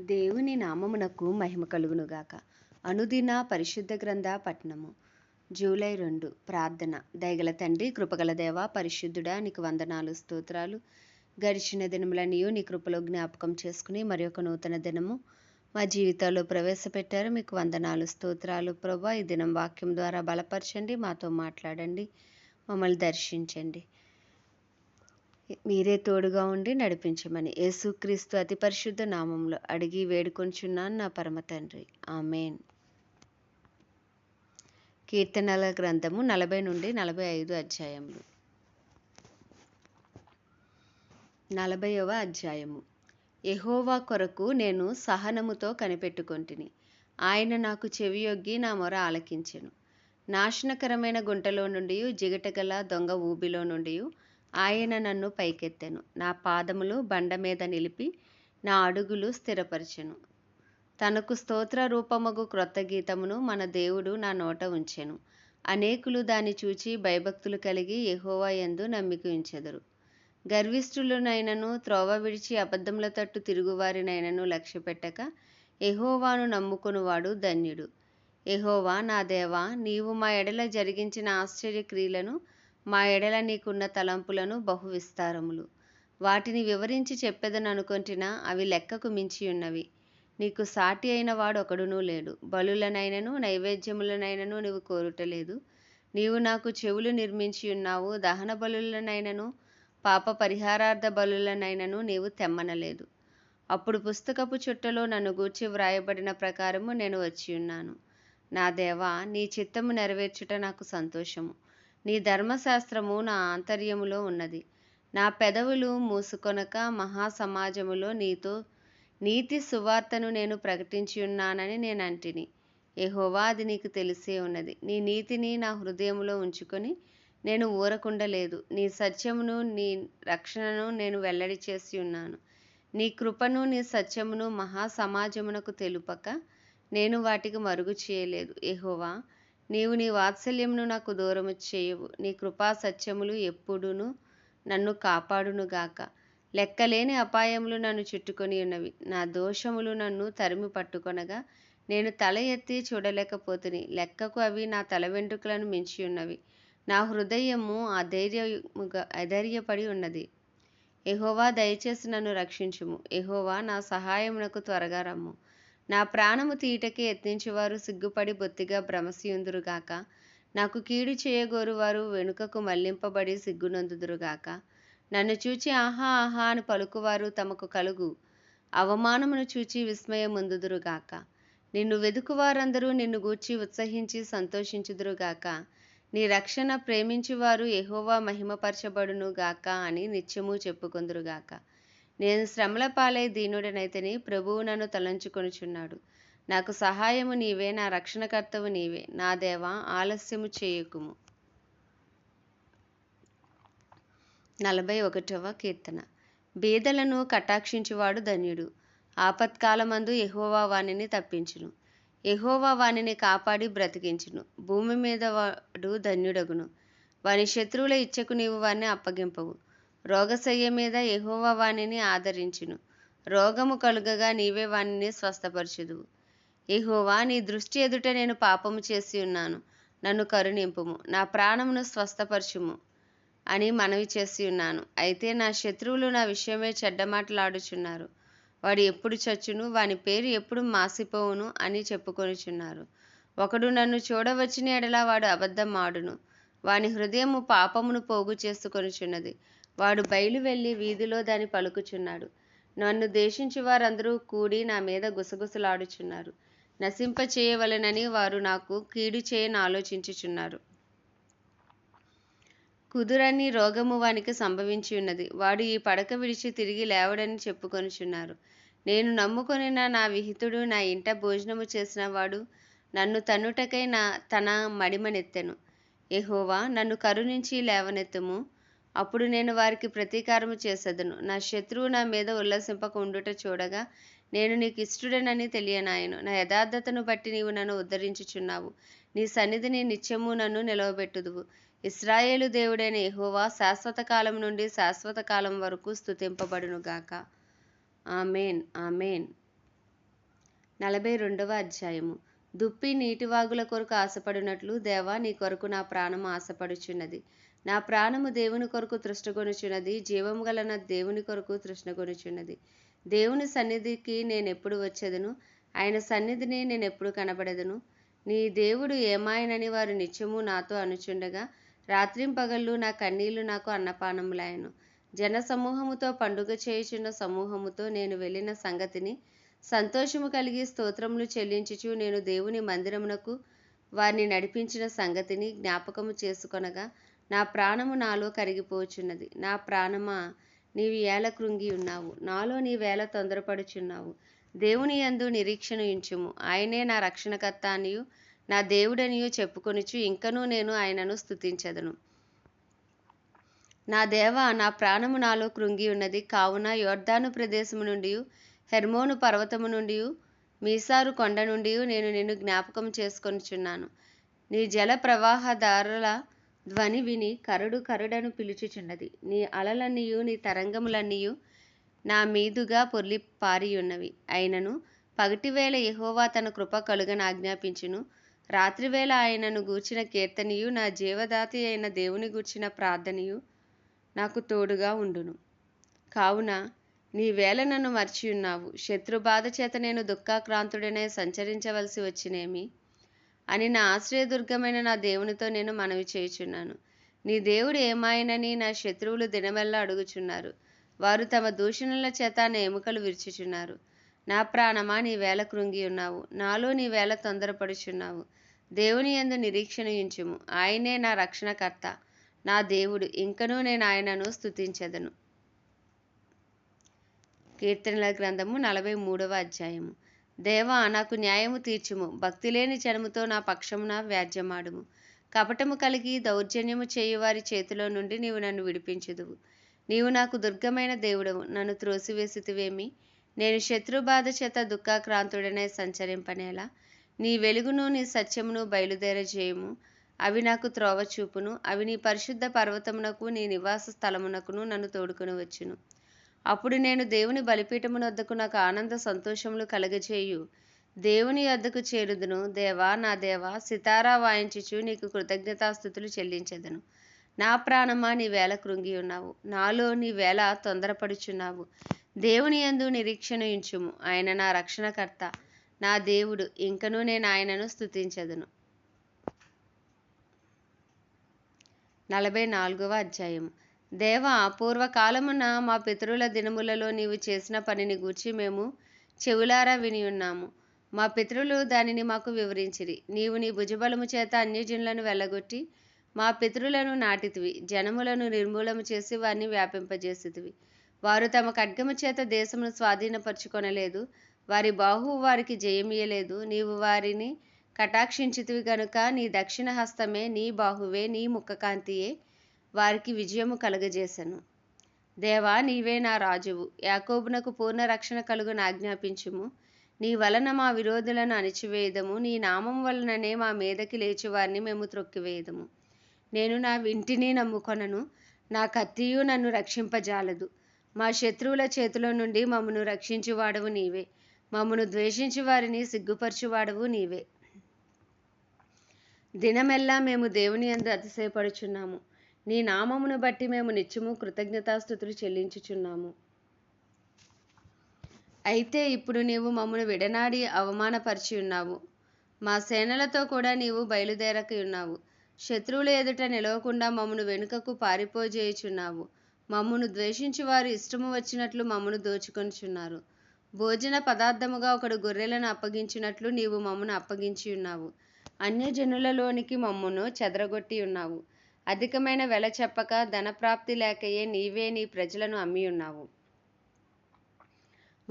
దేవుని నామమునకు మహిమ కలుగునుగాక. అనుదిన పరిశుద్ధ గ్రంథ పట్టణము. జూలై రెండు ప్రార్థన. దయగల తండ్రి కృపగల దేవ పరిశుద్ధుడా నీకు వందనాలు స్తోత్రాలు. గడిచిన దినములనియు నీ కృపలో జ్ఞాపకం చేసుకుని మరి ఒక నూతన దినము మా జీవితాల్లో ప్రవేశపెట్టారు. మీకు వందనాలు స్తోత్రాలు. ప్రభా ఈ దినం వాక్యం ద్వారా బలపరచండి మాతో మాట్లాడండి మమ్మల్ని దర్శించండి. మీరే తోడుగా ఉండి నడిపించమని యేసుక్రీస్తు అతి పరిశుద్ధ నామంలో అడిగి వేడుకొంచున్నాను నా పరమ తండ్రి. ఆమెన్. కీర్తనల గ్రంథము నలభై నుండి నలభై ఐదు అధ్యాయములు. నలభైవ అధ్యాయము. ఎహోవా కొరకు నేను సహనముతో కనిపెట్టుకొంటిని. ఆయన నాకు చెవియొగ్గి నా మొర ఆలకించెను. నాశనకరమైన గుంటలో నుండి జిగటగల దొంగ ఊబిలో నుండి ఆయన నన్ను పైకెత్తెను. నా పాదములు బండ మీద నిలిపి నా అడుగులు స్థిరపరచెను. తనకు స్తోత్ర రూపమగు క్రొత్త గీతమును మన దేవుడు నా నోట ఉంచెను. అనేకులు దాన్ని చూచి భయభక్తులు కలిగి ఎహోవా యందు నమ్మిక ఉంచెదరు. గర్విష్ఠులనైనను త్రోవ విడిచి అబద్ధముల తట్టు తిరుగువారినైనను లక్ష్యపెట్టక ఎహోవాను నమ్ముకునివాడు ధన్యుడు. ఎహోవా నా దేవా నీవు మా ఎడల జరిగించిన ఆశ్చర్య క్రియలను మా ఎడల నీకున్న తలంపులను బహు విస్తారములు వాటిని వివరించి చెప్పెదననుకొంటినా అవి లెక్కకు మించియున్నవి. నీకు సాటి అయిన వాడు ఒకడునూ లేడు. బలులనైనను నైవేద్యములనైనను నీవు కోరుటలేదు. నీవు నాకు చెవులు నిర్మించి ఉన్నావు. దహన బలులనైనను పాప పరిహారార్థ బలులనైనను నీవు తెమ్మనలేదు. అప్పుడు పుస్తకపు చుట్టలో నన్ను గూర్చి వ్రాయబడిన ప్రకారము నేను వచ్చి ఉన్నాను. నా దేవా నీ చిత్తము నెరవేర్చుట నాకు సంతోషము. నీ ధర్మశాస్త్రము నా ఆంతర్యములో ఉన్నది. నా పెదవులు మూసుకొనక మహాసమాజములో నీతో నీతి సువార్తను నేను ప్రకటించి ఉన్నానని నేను అంటిని. ఏహోవా అది నీకు తెలిసే ఉన్నది. నీ నీతిని నా హృదయంలో ఉంచుకొని నేను ఊరకుండలేదు. నీ సత్యమును నీ రక్షణను నేను వెల్లడి చేసి ఉన్నాను. నీ కృపను నీ సత్యమును మహాసమాజమునకు తెలుపక నేను వాటికి మరుగు చేయలేదు. ఏహోవా నీవు నీ వాత్సల్యమును నాకు దూరము చేయవు. నీ కృపా సత్యములు ఎప్పుడును నన్ను కాపాడునుగాక. లెక్కలేని అపాయములు నన్ను చుట్టుకొని ఉన్నవి. నా దోషములు నన్ను తరిమి పట్టుకొనగా నేను తల ఎత్తి చూడలేకపోతుని. లెక్కకు అవి నా తల వెంట్రుకలను మించి ఉన్నవి. నా హృదయము అధైర్యముగా అధైర్యపడి ఉన్నది. ఎహోవా దయచేసి నన్ను రక్షించుము. ఎహోవా నా సహాయమునకు త్వరగా రమ్ము. నా ప్రాణము తీటకి యత్నించేవారు సిగ్గుపడి బొత్తిగా భ్రమసియుందురుగాక నాకు కీడు చేయగోరువారు వెనుకకు మళ్ళింపబడి సిగ్గునందుదురుగాక నన్ను చూచి ఆహా ఆహా అని పలుకువారు తమకు కలుగు. అవమానమును చూచి విస్మయముందుదురుగాక నిన్ను వెదుకువారందరూ నిన్ను గూర్చి ఉత్సహించి సంతోషించుదురుగాక నీ రక్షణ ప్రేమించువారు ఎహోవా మహిమపరచబడును గాక అని నిత్యము చెప్పుకుందురుగాక నేను శ్రమల పాలై దీనుడనైతేని ప్రభువు నన్ను తలంచుకొనుచున్నాడు. నాకు సహాయము నీవే నా రక్షణకర్తవు నీవే. నా దేవా ఆలస్యము చేయకుము. నలభై ఒకటవ కీర్తన. బీదలను కటాక్షించువాడు ధన్యుడు. ఆపత్కాలమందు ఎహోవా వాణిని తప్పించును. ఎహోవా వాణిని కాపాడి బ్రతికించును. భూమి మీద వాడు ధన్యుడగును. వాని శత్రువుల ఇచ్చకు నీవు వాణ్ణి అప్పగింపవు. రోగశయ్య మీద ఎహోవా వాణిని ఆదరించును. రోగము కలుగగా నీవే వానిని స్వస్థపరచుదువు. ఎహోవా నీ దృష్టి ఎదుట నేను పాపము చేసి ఉన్నాను. నన్ను కరుణింపుము. నా ప్రాణమును స్వస్థపరచుము. అని మనవి చేసి ఉన్నాను. అయితే నా శత్రువులు నా విషయమే చెడ్డ మాటలాడుచున్నారు. వాడు ఎప్పుడు చచ్చును వాని పేరు ఎప్పుడు మాసిపోవును అని చెప్పుకొనిచున్నారు. ఒకడు నన్ను చూడవచ్చిన ఎడలా వాడు అబద్ధం ఆడును వాని హృదయము పాపమును పోగు చేసుకొనిచున్నది. వాడు బయలు వెళ్ళి వీధిలో దాని పలుకుచున్నాడు. నన్ను దేశించి వారందరూ కూడి నా మీద గుసగుసలాడుచున్నారు. నశింప చేయవలెనని వారు నాకు కీడు చేయని ఆలోచించుచున్నారు. కుదురని రోగము వానికి సంభవించి ఉన్నది వాడు ఈ పడక విడిచి తిరిగి లేవడని చెప్పుకొనుచున్నారు. నేను నమ్ముకొనిన నా విహితుడు నా ఇంట భోజనము చేసిన వాడు నన్ను తన్నుటకై నా తన మడిమనెత్తెను. ఎహోవా నన్ను కరుణించి లేవనెత్తుము. అప్పుడు నేను వారికి ప్రతీకారము చేసేదను. నా శత్రువు నా మీద ఉల్లసింపక ఉండుట చూడగా నేను నీకు ఇష్టడనని తెలియనాయను. నా యథార్థతను బట్టి నీవు నన్ను ఉద్ధరించుచున్నావు. నీ సన్నిధిని నిత్యము నన్ను నిలవబెట్టుదువు. ఇస్రాయేలు దేవుడైన ఎహోవా శాశ్వత కాలం నుండి శాశ్వత కాలం వరకు స్థుతింపబడునుగాక ఆమెన్ ఆమెన్. నలభై రెండవ అధ్యాయము. దుప్పి నీటివాగుల కొరకు ఆశపడినట్లు దేవా నీ కొరకు నా ప్రాణము ఆశపడుచున్నది. నా ప్రాణము దేవుని కొరకు తృష్ణగొనుచున్నది జీవము గల నా దేవుని కొరకు తృష్ణగొనుచున్నది దేవుని సన్నిధికి నేను ఎప్పుడు వచ్చేదను? ఆయన సన్నిధిని నేను ఎప్పుడు కనబడదను? నీ దేవుడు ఏమాయనని వారు నిత్యము నాతో అనుచుండగా రాత్రింపగళ్ళు నా కన్నీళ్ళు నాకు అన్నపానములాయను జనసమూహముతో పండుగ చేయుచున్న సమూహముతో నేను వెళ్ళిన సంగతిని సంతోషము కలిగి స్తోత్రములు చెల్లించుచు నేను దేవుని మందిరమునకు వారిని నడిపించిన సంగతిని జ్ఞాపకము చేసుకొనగా నా ప్రాణము నాలో కరిగిపోచున్నది. నా ప్రాణమా నీవు ఏల కృంగి ఉన్నావు. నాలో నీ వేళ తొందరపడుచున్నావు. దేవుని యందు నిరీక్షణ ఉంచుము ఆయనే నా రక్షణకర్త అనియు. నా దేవుడనియు చెప్పుకొనుచు ఇంకనూ నేను ఆయనను స్థుతించదను నా దేవ నా ప్రాణము నాలో కృంగి ఉన్నది. కావున యోర్దాను ప్రదేశము నుండి హెర్మోను పర్వతము నుండి మీసారు కొండ నుండి నేను నిన్ను జ్ఞాపకం చేసుకొనిచున్నాను. నీ జల ప్రవాహదారుల ధ్వని విని కరుడు కరుడను పిలుచుచున్నది. నీ అలలన్నీయు నీ తరంగములన్నీయు నా మీదుగా పొర్లి పారియున్నవి అయినను పగటివేళ యహోవా తన కృప కలుగని ఆజ్ఞాపించును. రాత్రివేళ ఆయనను గూర్చిన కీర్తనియు నా జీవదాతి అయిన దేవుని గూర్చిన ప్రార్థనయు నాకు తోడుగా ఉండును. కావున నీ వేళ నన్ను మర్చియున్నావు శత్రుబాధ చేత నేను దుఃఖాక్రాంతుడనే సంచరించవలసి వచ్చినేమి? అని నా ఆశ్రయదుర్గమైన నా దేవునితో నేను మనవి చేయుచున్నాను. నీ దేవుడు ఏమాయనని నా శత్రువులు దినమెల్లా అడుగుచున్నారు. వారు తమ దూషణల చేత నా ఎముకలు విరుచుచున్నారు. నా ప్రాణమా నీ వేల కృంగి ఉన్నావు. నాలో నీ వేళ తొందరపడుచున్నావు. దేవుని యందు నిరీక్షణ ఉంచుము ఆయనే నా రక్షణకర్త. నా దేవుడు. ఇంకనూ నేను ఆయనను స్తుతించెదను. కీర్తనల గ్రంథము నలభై మూడవ అధ్యాయము. దేవా నాకు న్యాయము తీర్చుము. భక్తి లేని జనముతో నా పక్షమున వ్యాజ్యమాడుము. కపటము కలిగి దౌర్జన్యము చేయువారి చేతిలో నుండి నీవు నన్ను విడిపించుదువు. నీవు నాకు దుర్గమైన దేవుడవు. నన్ను త్రోసివేసితివేమి? నేను శత్రుబాధ చేత దుఃఖాక్రాంతుడనే సంచరింపనేలా? నీ వెలుగును నీ సత్యమును బయలుదేరజేయము. అవి నాకు త్రోవ చూపును. అవి నీ పరిశుద్ధ పర్వతమునకు నీ నివాస స్థలమునకును నన్ను తోడుకొని వచ్చును. అప్పుడు నేను దేవుని బలిపీఠమునొద్దకు నాకు ఆనంద సంతోషములు కలగజేయు. దేవుని వద్దకు చేరుదును. దేవా నా దేవా సితారా వాయించుచు నీకు కృతజ్ఞతాస్థుతులు చెల్లించెదను. నా ప్రాణమా నీ వేళ కృంగి ఉన్నావు. నాలో నీ వేళ తొందరపడుచున్నావు. దేవుని యందు నిరీక్షణించుము ఆయన నా రక్షణకర్త నా దేవుడు. ఇంకనూ నేను ఆయనను స్థుతించదును నలభై నాలుగవ అధ్యాయం దేవా పూర్వకాలమున మా పితరుల దినములలో నీవు చేసిన పనిని గూర్చి మేము చెవులారా విని ఉన్నాము. మా పితరులు దానిని మాకు వివరించిరి. నీవు నీ భుజబలము చేత అన్యజనులను వెళ్ళగొట్టి మా పితరులను నాటితివి. జనములను నిర్మూలము చేసి వారిని వ్యాపింపజేసితివి. వారు తమ ఖడ్గము చేత దేశమును స్వాధీనపరుచుకొనలేదు. వారి బాహువు వారికి జయమియలేదు నీవు వారిని కటాక్షించితివి గనుక నీ దక్షిణ హస్తమే నీ బాహువే నీ ముఖకాంతియే వారికి విజయము కలగజేశను దేవా నీవే నా రాజువు. యాకోబునకు పూర్ణ రక్షణ కలుగును ఆజ్ఞాపించుము. నీ వలన మా విరోధులను అణిచివేయదము. నీ నామం వలననే మా మీదకి లేచి వారిని మేము త్రొక్కివేయదము. నేను నా వింటిని నమ్ముకొనను. నా కత్తియు నన్ను రక్షింపజాలదు. మా శత్రువుల చేతిలో నుండి మమ్మను రక్షించువాడవు నీవే. మమ్మను ద్వేషించి వారిని సిగ్గుపరచువాడవు నీవే. దినమెల్లా మేము దేవుని అందు అతిశయపడుచున్నాము. నీ నామమును బట్టి మేము నిత్యము కృతజ్ఞతాస్థుతులు చెల్లించుచున్నాము. అయితే ఇప్పుడు నీవు మమ్మను విడనాడి అవమానపరిచి ఉన్నావు. మా సేనలతో కూడా నీవు బయలుదేరక ఉన్నావు శత్రువుల ఎదుట నిలవకుండా మమ్మను వెనుకకు పారిపోజేయుచున్నావు. మమ్మను ద్వేషించి వారు ఇష్టము వచ్చినట్లు మమ్మను దోచుకొనిచున్నారు. భోజన పదార్థముగా ఒకడు గొర్రెలను అప్పగించినట్లు నీవు మమ్మను అప్పగించి ఉన్నావు. అన్యజనులలోనికి మమ్మను చెదరగొట్టి ఉన్నావు. అధికమైన వెల చెప్పక ధనప్రాప్తి లేకయే నీవే నీ ప్రజలను అమ్మి ఉన్నావు.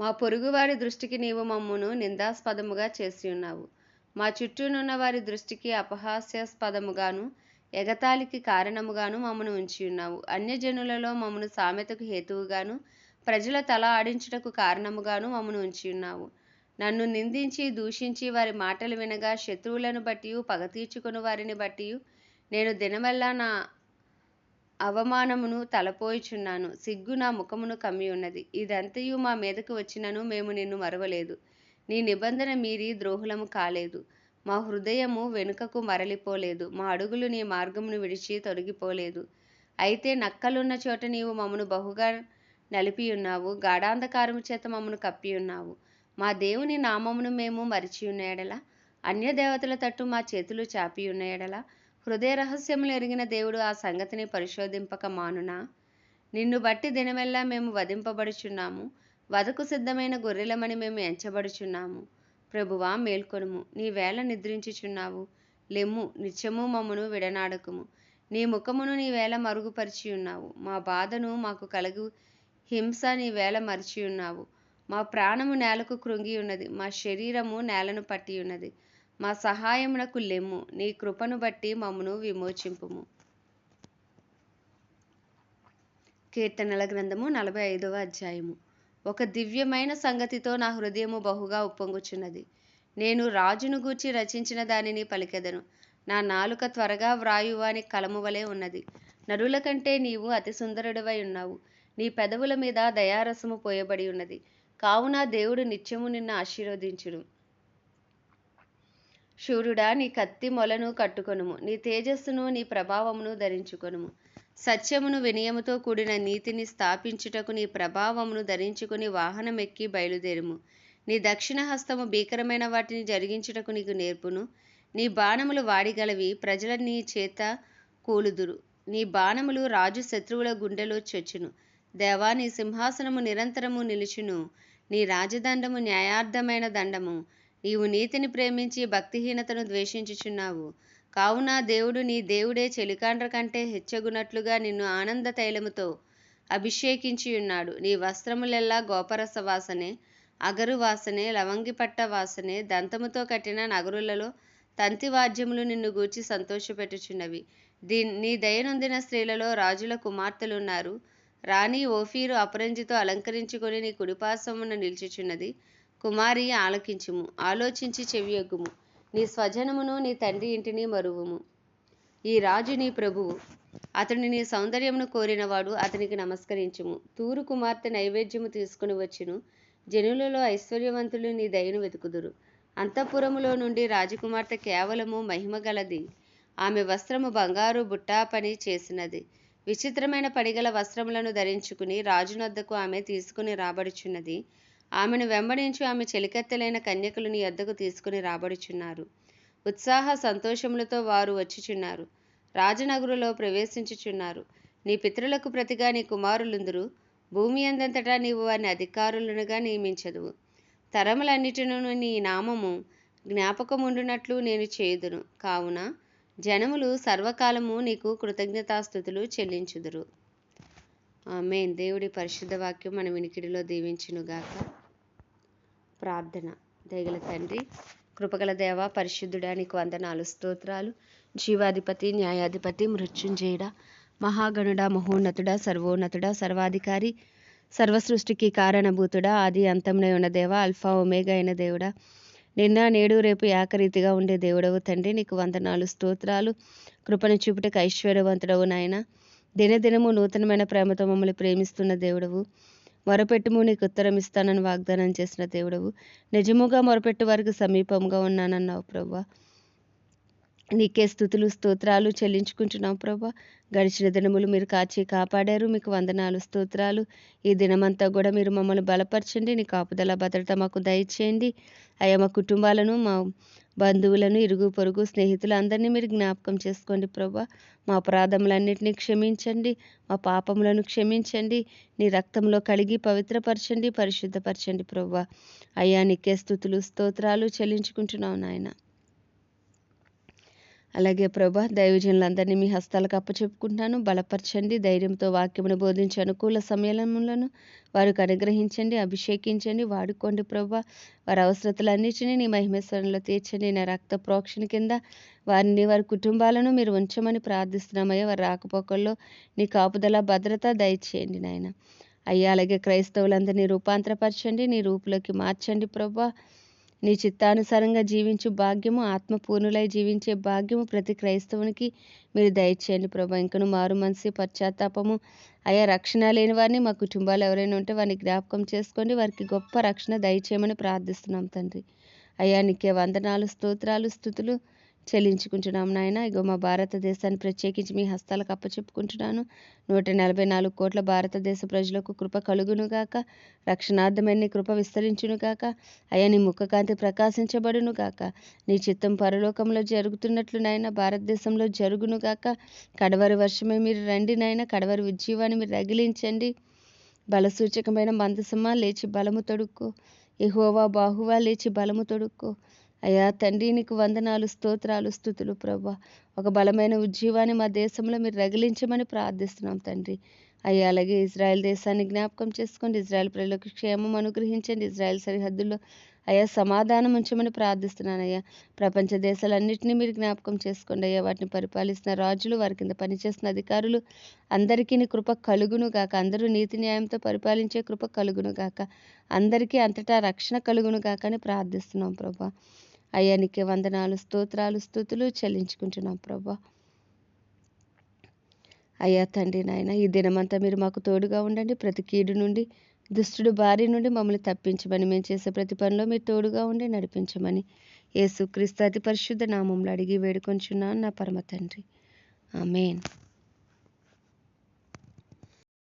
మా పొరుగువారి దృష్టికి నీవు మమ్మును నిందాస్పదముగా చేసి ఉన్నావు. మా చుట్టూనున్న వారి దృష్టికి అపహాస్యాస్పదముగాను ఎగతాళికి కారణముగాను మమ్మను ఉంచి ఉన్నావు. అన్యజనులలో మమ్మను సామెతకు హేతువుగాను ప్రజల తల ఆడించుటకు కారణముగాను మమ్మను ఉంచి ఉన్నావు. నన్ను నిందించి దూషించి వారి మాటలు వినగా శత్రువులను బట్టి పగ తీర్చుకుని వారిని బట్టి నేను దినమెల్లా నా అవమానమును తలపోయిచున్నాను. సిగ్గు నా ముఖమును కమ్మి ఉన్నది. ఇదంతయు మా మీదకు వచ్చినను మేము నిన్ను మరవలేదు. నీ నిబంధన మీరి ద్రోహులము కాలేదు. మా హృదయము వెనుకకు మరలిపోలేదు. మా అడుగులు నీ మార్గమును విడిచి తొలగిపోలేదు. అయితే నక్కలున్న చోట నీవు మమ్మను బహుగా నలిపి ఉన్నావు. గాఢాంధకారము చేత మమ్మను కప్పి ఉన్నావు. మా దేవుని నామమును మేము మరిచి ఉన్న ఎడల అన్య దేవతల తట్టు మా చేతులు చాపి ఉన్న ఎడల హృదయ రహస్యములు ఎరిగిన దేవుడు ఆ సంగతిని పరిశోధింపక మానునా? నిన్ను బట్టి దినమెల్లా మేము వధింపబడుచున్నాము. వదకు సిద్ధమైన గొర్రెలమని మేము ఎంచబడుచున్నాము. ప్రభువా మేల్కొనుము నీ వేళ నిద్రించుచున్నావు. లెమ్ము నిత్యము మమ్మను విడనాడకుము. నీ ముఖమును నీ వేళ మరుగుపరిచి ఉన్నావు మా బాధను మాకు కలుగు హింస నీ వేళ మరిచి ఉన్నావు మా ప్రాణము నేలకు కృంగి ఉన్నది మా శరీరము నేలను పట్టి ఉన్నది మా సహాయమునకు లెమ్ము. నీ కృపను బట్టి మమ్మను విమోచింపుము. కీర్తనల గ్రంథము నలభై ఐదవ అధ్యాయము. ఒక దివ్యమైన సంగతితో నా హృదయము బహుగా ఉప్పొంగుచున్నది. నేను రాజును గూర్చి రచించిన దానిని పలికెదను. నా నాలుక త్వరగా వ్రాయువాని కలము వలె ఉన్నది. నరుల కంటే నీవు అతి సుందరుడివై ఉన్నావు. నీ పెదవుల మీద దయారసము పోయబడి ఉన్నది. కావున దేవుడు నిత్యము నిన్ను ఆశీర్వదించును. శూరుడా నీ కత్తి మొలను కట్టుకొనుము. నీ తేజస్సును నీ ప్రభావమును ధరించుకొనుము. సత్యమును వినయముతో కూడిన నీతిని స్థాపించుటకు నీ ప్రభావమును ధరించుకుని వాహనమెక్కి బయలుదేరుము. నీ దక్షిణ హస్తము భీకరమైన వాటిని జరిగించుటకు నీకు నేర్పును. నీ బాణములు వాడిగలవి ప్రజల నీ చేత కూలుదురు. నీ బాణములు రాజు శత్రువుల గుండెలో చొచ్చును. దేవా నీ సింహాసనము నిరంతరము నిలుచును. నీ రాజదండము న్యాయార్థమైన దండము. నీవు నీతిని ప్రేమించి భక్తిహీనతను ద్వేషించుచున్నావు. కావున దేవుడు నీ దేవుడే చెలికాండ్ర కంటే హెచ్చగునట్లుగా నిన్ను ఆనంద తైలముతో అభిషేకించి ఉన్నాడు. నీ వస్త్రములెల్లా గోపరస వాసనే అగరు వాసనే లవంగిపట్ట వాసనే దంతముతో కట్టిన నగరులలో తంతి వాద్యములు నిన్ను గూర్చి సంతోషపెట్టుచున్నవి. దీ నీ దయనొందిన స్త్రీలలో రాజుల కుమార్తెలున్నారు. రాణి ఓఫీరు అపరంజితో అలంకరించుకొని నీ కుడిపార్శ్వమున నిల్చుచున్నది. కుమారి ఆలకించుము ఆలోచించి చెవియొగ్గుము. నీ స్వజనమును నీ తండ్రి ఇంటిని మరువుము. ఈ రాజు నీ ప్రభువు. అతడు నీ సౌందర్యమును కోరినవాడు అతనికి నమస్కరించుము. తూరు కుమార్తె నైవేద్యము తీసుకుని వచ్చును. జనులలో ఐశ్వర్యవంతులు నీ దయను వెతుకుదురు. అంతఃపురములో నుండి రాజకుమార్తె కేవలము మహిమగలది ఆమె వస్త్రము బంగారు బుట్టా పని చేసినది. విచిత్రమైన పడిగల వస్త్రములను ధరించుకుని రాజునొద్దకు ఆమె తీసుకుని రాబడుచున్నది. ఆమెను వెంబడించు ఆమె చెలికత్తెలైన కన్యకులు నీ వద్దకు తీసుకుని రాబడుచున్నారు. ఉత్సాహ సంతోషములతో వారు వచ్చుచున్నారు. రాజనగరులో ప్రవేశించుచున్నారు. నీ పితరులకు ప్రతిగా నీ కుమారులుందురు. భూమి అందంతటా నీవు వారిని అధికారులనుగా నియమించదువు. తరములన్నిటిను నీ నామము జ్ఞాపకముండునట్లు నేను చేయుదును. కావున జనములు సర్వకాలము నీకు కృతజ్ఞతాస్థుతులు చెల్లించుదురు. ఆమేన్. దేవుడి పరిశుద్ధ వాక్యం మన వినికిడిలో దీవించునుగాక. ప్రార్థన దయగల తండ్రి కృపగల దేవ పరిశుద్ధుడానికి వందనాలు స్తోత్రాలు. జీవాధిపతి న్యాయాధిపతి మృత్యుంజయుడ మహాగణుడ మహోన్నతుడ సర్వోన్నతుడ సర్వాధికారి సర్వసృష్టికి కారణభూతుడా ఆది అంతంలో ఉన్న దేవ అల్ఫా ఒమేగా అయిన దేవుడా. నిన్న నేడు రేపు ఏకరీతిగా ఉండే దేవుడవు తండ్రి నీకు వందనాలు స్తోత్రాలు. కృపను చూపుటకు ఐశ్వర్యవంతుడవు నాయన. దినదినము నూతనమైన ప్రేమతో మమ్మల్ని ప్రేమిస్తున్న దేవుడవు. మొరపెట్టుము నీకు ఉత్తరం ఇస్తానని వాగ్దానం చేసిన దేవుడవు. నిజముగా మొరపెట్టు వారికి సమీపంగా ఉన్నానన్నావు ప్రభా నీకే స్థుతులు స్తోత్రాలు చెల్లించుకుంటున్నాం ప్రభా గడిచిన దినములు మీరు కాచి కాపాడారు మీకు వందనాలు స్తోత్రాలు. ఈ దినమంతా కూడా మీరు మమ్మల్ని బలపరచండి నీ కాపుదల భద్రత మాకు దయచేయండి. అయ్యా మా కుటుంబాలను మా బంధువులను ఇరుగు పొరుగు స్నేహితులు అందరినీ మీరు జ్ఞాపకం చేసుకోండి ప్రభా. మా అపరాధములన్నింటినీ క్షమించండి. మా పాపములను క్షమించండి. నీ రక్తంలో కడిగి పవిత్రపరచండి పరిశుద్ధపరచండి ప్రభా. అయ్యా నీకే స్థుతులు స్తోత్రాలు చెల్లించుకుంటున్నావు నాయన. అలాగే ప్రభా దైవజనులందరినీ మీ హస్తాలకు అప్పచెప్పుకుంటున్నాను బలపరచండి ధైర్యంతో వాక్యమును బోధించి అనుకూల సమయములను వారికి అనుగ్రహించండి అభిషేకించండి వాడుకోండి ప్రభా. వారి అవసరతలన్నిటినీ నీ మహిమేశ్వరంలో తీర్చండి. నా రక్త ప్రోక్షణ కింద వారిని వారి కుటుంబాలను మీరు ఉంచమని ప్రార్థిస్తున్నామయ్యా. వారి రాకపోకల్లో నీ కాపుదల భద్రత దయచేయండి నాయన. అయ్యా అలాగే క్రైస్తవులందరినీ రూపాంతరపరచండి నీ రూపులోకి మార్చండి ప్రభా. నీ చిత్తానుసారంగా జీవించు భాగ్యము ఆత్మపూర్ణులై జీవించే భాగ్యము ప్రతి క్రైస్తవునికి మీరు దయచేయండి ప్రభా. ఇంకను మారు మనసి పశ్చాత్తాపము అయా రక్షణ లేని వారిని మా కుటుంబాలు ఎవరైనా ఉంటే వారిని జ్ఞాపకం చేసుకోండి. వారికి గొప్ప రక్షణ దయచేయమని ప్రార్థిస్తున్నాం తండ్రి. అయ్యా నీకే వందనాలు స్తోత్రాలు స్థుతులు. చెల్లించుకుంటున్నాం నాయన. ఇగో మా భారతదేశాన్ని ప్రత్యేకించి మీ హస్తాలకు అప్పచెప్పుకుంటున్నాను. నూట నలభై నాలుగు కోట్ల భారతదేశ ప్రజలకు కృప కలుగునుగాక రక్షణార్థమైన కృప విస్తరించునుగాక అయ్యా నీ ముఖకాంతి ప్రకాశించబడునుగాక నీ చిత్తం పరలోకంలో జరుగుతున్నట్లు నాయన భారతదేశంలో జరుగునుగాక కడవరి వర్షమే మీరు రండి నాయన. కడవరి ఉజ్జీవాన్ని మీరు రగిలించండి. బలసూచకమైన మందసమా లేచి బలము తొడుక్కో. ఎహోవా బాహువా లేచి బలము తొడుక్కో. అయ్యా తండ్రి నీకు వందనాలు స్తోత్రాలు స్థుతులు ప్రభా. ఒక బలమైన ఉజ్జీవాన్ని మా దేశంలో మీరు రగిలించమని ప్రార్థిస్తున్నాం తండ్రి. అయ్యా అలాగే ఇజ్రాయెల్ దేశాన్ని జ్ఞాపకం చేసుకోండి. ఇజ్రాయెల్ ప్రజలకు క్షేమం అనుగ్రహించండి. ఇజ్రాయెల్ సరిహద్దుల్లో అయ్యా సమాధానం ఉంచమని ప్రార్థిస్తున్నాను అయ్యా. ప్రపంచ దేశాలన్నింటినీ మీరు జ్ఞాపకం చేసుకోండి అయ్యా. వాటిని పరిపాలిస్తున్న రాజులు వారి కింద పనిచేస్తున్న అధికారులు అందరికీ నీ కృప కలుగును గాక. అందరూ నీతి న్యాయంతో పరిపాలించే కృప కలుగును గాక. అందరికీ అంతటా రక్షణ కలుగును గాక అని ప్రార్థిస్తున్నాం ప్రభా. అయ్యానికి వందనాలు స్తోత్రాలు స్థుతులు చెల్లించుకుంటున్నాం ప్రభా. అయ్యా తండ్రి నాయన ఈ దినమంతా మీరు మాకు తోడుగా ఉండండి. ప్రతి కీడు నుండి దుష్టుడు బారి నుండి మమ్మల్ని తప్పించమని మేము చేసే ప్రతి పనిలో మీరు తోడుగా ఉండి నడిపించమని యేసుక్రీస్తు అతి పరిశుద్ధ నామంలో అడిగి వేడుకొంచున్నాను నా పరమ తండ్రి. ఆమెన్.